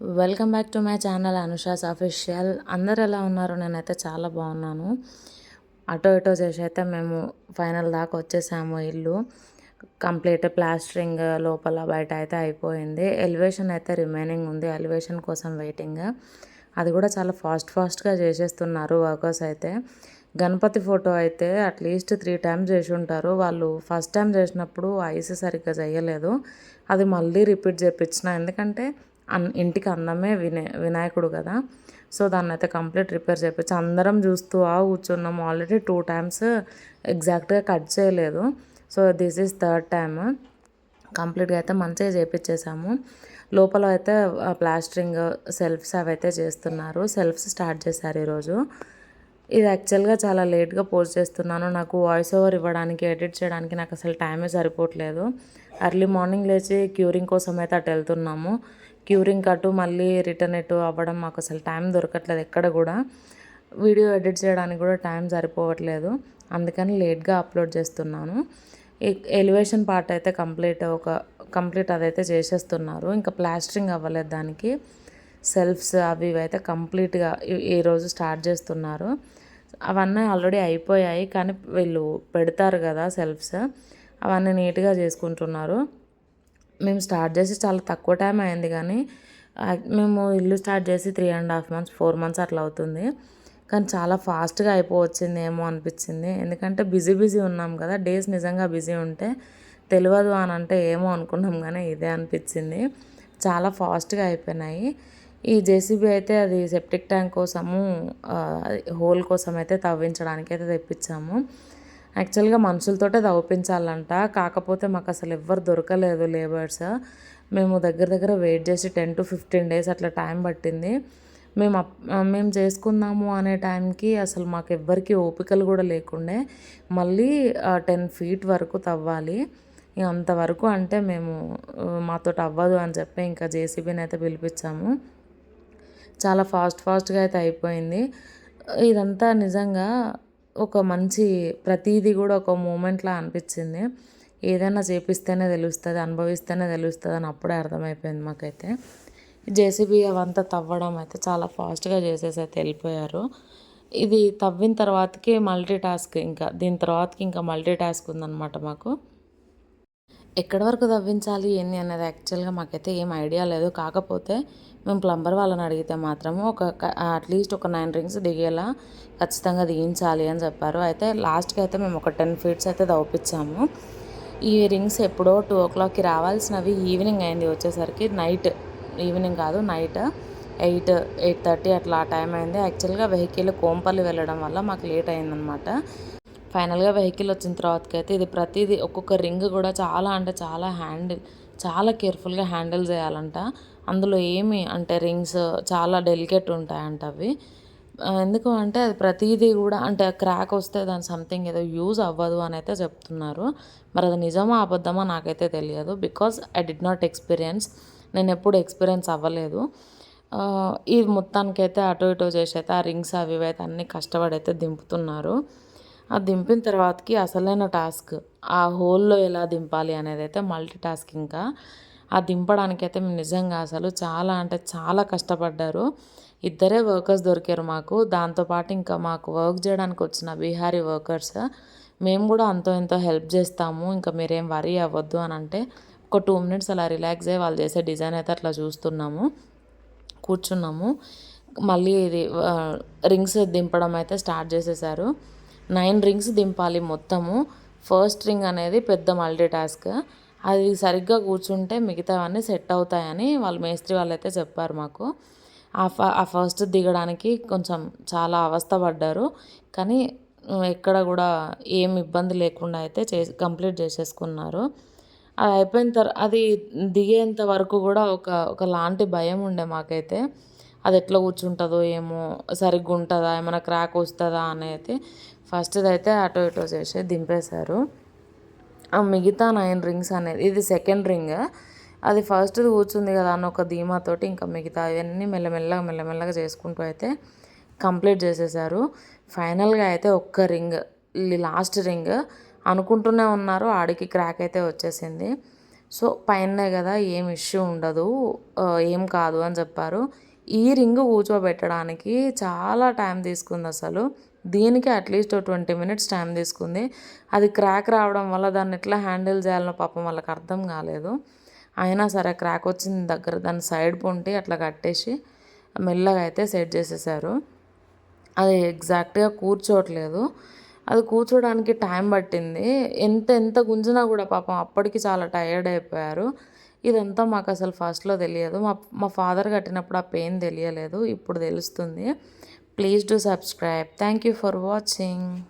Welcome back to my channel Anusha's official. అందరు ఎలా ఉన్నారు? నేనైతే చాలా బాగున్నాను. అటో ఇటో చేసి అయితే మేము ఫైనల్ దాకా వచ్చేసాము ఇల్లు. కంప్లీట్ ప్లాస్టరింగ్ లోపల బయట అయితే అయిపోయింది. ఎలివేషన్ అయితే రిమైనింగ్ ఉంది. ఎలివేషన్ కోసం వెయిటింగ్. అది కూడా చాలా ఫాస్ట్ ఫాస్ట్గా చేసేస్తున్నారు వర్కర్స్ అయితే. గణపతి ఫోటో అయితే అట్లీస్ట్ త్రీ టైమ్స్ చేసి ఉంటారు. వాళ్ళు ఫస్ట్ టైం చేసినప్పుడు ఐస్ సరిగ్గా చేయలేదు. అది మళ్ళీ రిపీట్ చేయించిన ఎందుకంటే అన్ ఇంటికి అందమే వినే వినాయకుడు కదా. సో దాన్ని అయితే కంప్లీట్ రిపేర్ చేయించి అందరం చూస్తూ ఆ కూర్చున్నాం. ఆల్రెడీ టూ టైమ్స్ ఎగ్జాక్ట్గా కట్ చేయలేదు. So this is third time. కంప్లీట్గా అయితే మంచిగా చేయించేసాము లోపల అయితే ప్లాస్టరింగ్ సెల్ఫ్స్ అవి అయితే చేస్తున్నారు. సెల్ఫ్స్ స్టార్ట్ చేశారు ఈరోజు. ఇది యాక్చువల్గా చాలా లేట్గా పోస్ట్ చేస్తున్నాను. నాకు వాయిస్ ఓవర్ ఇవ్వడానికి ఎడిట్ చేయడానికి నాకు అసలు టైమే సరిపోవట్లేదు. ఎర్లీ మార్నింగ్ లేచి క్యూరింగ్ కోసం అయితే అటు వెళ్తున్నాము. క్యూరింగ్ అటు మళ్ళీ రిటర్న్ ఎటు అవ్వడం మాకు అసలు టైం దొరకట్లేదు ఎక్కడ కూడా. వీడియో ఎడిట్ చేయడానికి కూడా టైం సరిపోవట్లేదు. అందుకని లేట్గా అప్లోడ్ చేస్తున్నాను. ఎలివేషన్ పార్ట్ అయితే కంప్లీట్ ఒక కంప్లీట్ అదైతే చేసేస్తున్నారు. ఇంకా ప్లాస్టరింగ్ అవ్వలేదు దానికి. సెల్ఫ్స్ అవి ఇవి అయితే కంప్లీట్గా ఈరోజు స్టార్ట్ చేస్తున్నారు. అవన్నీ ఆల్రెడీ అయిపోయాయి కానీ వీళ్ళు పెడతారు కదా సెల్ఫ్స్. అవన్నీ నీట్గా చేసుకుంటున్నారు. మేము స్టార్ట్ చేసి చాలా తక్కువ టైం అయింది కానీ మేము ఇల్లు స్టార్ట్ చేసి three and half months four months అట్లా అవుతుంది. కానీ చాలా ఫాస్ట్గా అయిపోవచ్చింది ఏమో అనిపించింది. ఎందుకంటే బిజీ బిజీ ఉన్నాం కదా డేస్ నిజంగా బిజీ ఉంటే తెలియదు అని అంటే ఏమో అనుకున్నాం కానీ ఇదే అనిపించింది. చాలా ఫాస్ట్గా అయిపోయినాయి. ఈ జేసీబీ అయితే అది సెప్టిక్ ట్యాంక్ కోసము హోల్ కోసం అయితే తవ్వించడానికి అయితే తెప్పించాము. యాక్చువల్గా మనుషులతోటే తవ్వించాలంట కాకపోతే మాకు అసలు ఎవ్వరు దొరకలేదు లేబర్స్. మేము దగ్గర దగ్గర వెయిట్ చేసి టెన్ టు ఫిఫ్టీన్ డేస్ అట్లా టైం పట్టింది. మేము మేము చేసుకుందాము అనే టైంకి అసలు మాకు ఎవ్వరికి ఓపికలు కూడా లేకుండే మళ్ళీ టెన్ ఫీట్ వరకు తవ్వాలి. అంతవరకు అంటే మేము మాతో అవ్వదు అని చెప్పి ఇంకా జేసీబీని అయితే పిలిపించాము. చాలా ఫాస్ట్ ఫాస్ట్గా అయితే అయిపోయింది. ఇదంతా నిజంగా ఒక మంచి ప్రతీది కూడా ఒక మూమెంట్లా అనిపించింది. ఏదైనా చేపిస్తేనే తెలుస్తుంది అనుభవిస్తేనే తెలుస్తుంది అని అప్పుడే అర్థమైపోయింది మాకైతే. జేసీబీ అవంతా తవ్వడం అయితే చాలా ఫాస్ట్గా చేసేసి అయితే వెళ్ళిపోయారు. ఇది తవ్విన తర్వాతకి మల్టీ టాస్క్ ఇంకా దీని తర్వాతకి ఇంకా మల్టీ టాస్క్ ఉందన్నమాట మాకు. ఎక్కడి వరకు తవ్వించాలి ఏంది అనేది యాక్చువల్గా మాకైతే ఏం ఐడియా లేదు. కాకపోతే మేము ప్లంబర్ వాళ్ళని అడిగితే మాత్రము ఒక అట్లీస్ట్ ఒక నైన్ రింగ్స్ దిగేలా ఖచ్చితంగా దిగించాలి అని చెప్పారు. అయితే లాస్ట్కి అయితే మేము ఒక టెన్ ఫీట్స్ అయితే దవ్వించాము ఈ రింగ్స్ ఎప్పుడో టూ ఓ క్లాక్కి రావాల్సినవి ఈవినింగ్ అయింది వచ్చేసరికి. నైట్ ఈవినింగ్ కాదు నైట్ ఎయిట్ ఎయిట్ థర్టీ అట్లా ఆ టైం అయింది. యాక్చువల్గా వెహికల్ కోంపల్లి వెళ్ళడం వల్ల మాకు లేట్ అయిందనమాట ఫైనల్గా వెహికల్ వచ్చిన తర్వాతకి అయితే ఇది ప్రతిదీ ఒక్కొక్క రింగ్ కూడా చాలా అంటే చాలా హ్యాండిల్ చాలా కేర్ఫుల్గా హ్యాండిల్ చేయాలంట. అందులో ఏమి అంటే రింగ్స్ చాలా డెలికేట్ ఉంటాయంట అవి. ఎందుకు అంటే అది ప్రతిదీ కూడా అంటే క్రాక్ వస్తే దాని సంథింగ్ ఏదో యూజ్ అవ్వదు అని అయితే చెప్తున్నారు. మరి అది నిజమా అబద్ధమా నాకైతే తెలియదు. Because I did not experience నేను ఎప్పుడు ఎక్స్పీరియన్స్ అవ్వలేదు. ఇది మొత్తానికైతే అటు ఇటు చేసి అయితే ఆ రింగ్స్ అవి అయితే అన్నీ కష్టపడి అయితే దింపుతున్నారు. ఆ దింపిన తర్వాతకి అసలైన టాస్క్. ఆ హోల్లో ఎలా దింపాలి అనేది అయితే మల్టీ టాస్క్ ఇంకా ఆ దింపడానికి అయితే నిజంగా అసలు చాలా అంటే చాలా కష్టపడ్డారు. ఇద్దరే వర్కర్స్ దొరికారు మాకు. దాంతోపాటు ఇంకా మాకు వర్క్ చేయడానికి వచ్చిన బీహారీ వర్కర్స్ మేము కూడా అంతో ఎంతో హెల్ప్ చేస్తాము. ఇంకా మీరేం వరీ అవ్వద్దు అని అంటే ఒక టూ మినిట్స్ అలా రిలాక్స్ అయ్యి వాళ్ళు చేసే డిజైన్ అయితే అట్లా చూస్తున్నాము. కూర్చున్నాము. మళ్ళీ ఇది రింగ్స్ దింపడం అయితే స్టార్ట్ చేసేసారు. నైన్ రింగ్స్ దింపాలి మొత్తము. ఫస్ట్ రింగ్ అనేది పెద్ద మల్టీ టాస్క్. అది సరిగ్గా కూర్చుంటే మిగతావన్నీ సెట్ అవుతాయని వాళ్ళు మేస్త్రి వాళ్ళు అయితే చెప్పారు మాకు. ఆ ఫ ఆ ఫస్ట్ దిగడానికి కొంచెం చాలా అవస్థ పడ్డారు. కానీ ఎక్కడ కూడా ఏం ఇబ్బంది లేకుండా అయితే చేసి కంప్లీట్ చేసేసుకున్నారు. అది అయిపోయిన తర్వాత అది దిగేంత వరకు కూడా ఒక ఒకలాంటి భయం ఉండే మాకైతే. అది ఎట్లా కూర్చుంటుందో ఏమో సరిగ్గా ఉంటుందా ఏమైనా క్రాక్ వస్తుందా అనేది ఫస్ట్ది అయితే అటో ఇటో చేసి దింపేశారు. ఆ మిగతా నైన్ రింగ్స్ అనేది ఇది సెకండ్ రింగ్ అది ఫస్ట్ది కూర్చుంది కదా అన్న ఒక ధీమాతోటి ఇంకా మిగతా అవన్నీ మెల్లమెల్లగా మెల్లమెల్లగా చేసుకుంటూ అయితే కంప్లీట్ చేసేసారు ఫైనల్గా అయితే ఒక్క రింగ్ లాస్ట్ రింగ్ అనుకుంటూనే ఉన్నారు ఆడికి క్రాక్ అయితే వచ్చేసింది. సో పైన కదా ఏం ఇష్యూ ఉండదు ఏం కాదు అని చెప్పారు. ఈ రింగ్ కూర్చోబెట్టడానికి చాలా టైం తీసుకుంది అసలు. దీనికి అట్లీస్ట్ ట్వంటీ మినిట్స్ టైం తీసుకుంది. అది క్రాక్ రావడం వల్ల దాన్ని ఎట్లా హ్యాండిల్ చేయాలనో పాపం వాళ్ళకి అర్థం కాలేదు. అయినా సరే క్రాక్ వచ్చిన దగ్గర దాన్ని సైడ్ పొంటి అట్లా కట్టేసి మెల్లగా అయితే సెట్ చేసేసారు. అది ఎగ్జాక్ట్గా కూర్చోవట్లేదు. అది కూర్చోడానికి టైం పట్టింది. ఎంత ఎంత గుంజినా కూడా పాపం అప్పటికి చాలా టైర్డ్ అయిపోయారు. ఇదంతా మాకు అసలు ఫస్ట్లో తెలియదు. మా మా ఫాదర్ కట్టినప్పుడు ఆ పెయిన్ తెలియలేదు. ఇప్పుడు తెలుస్తుంది. Please do subscribe. Thank you for watching.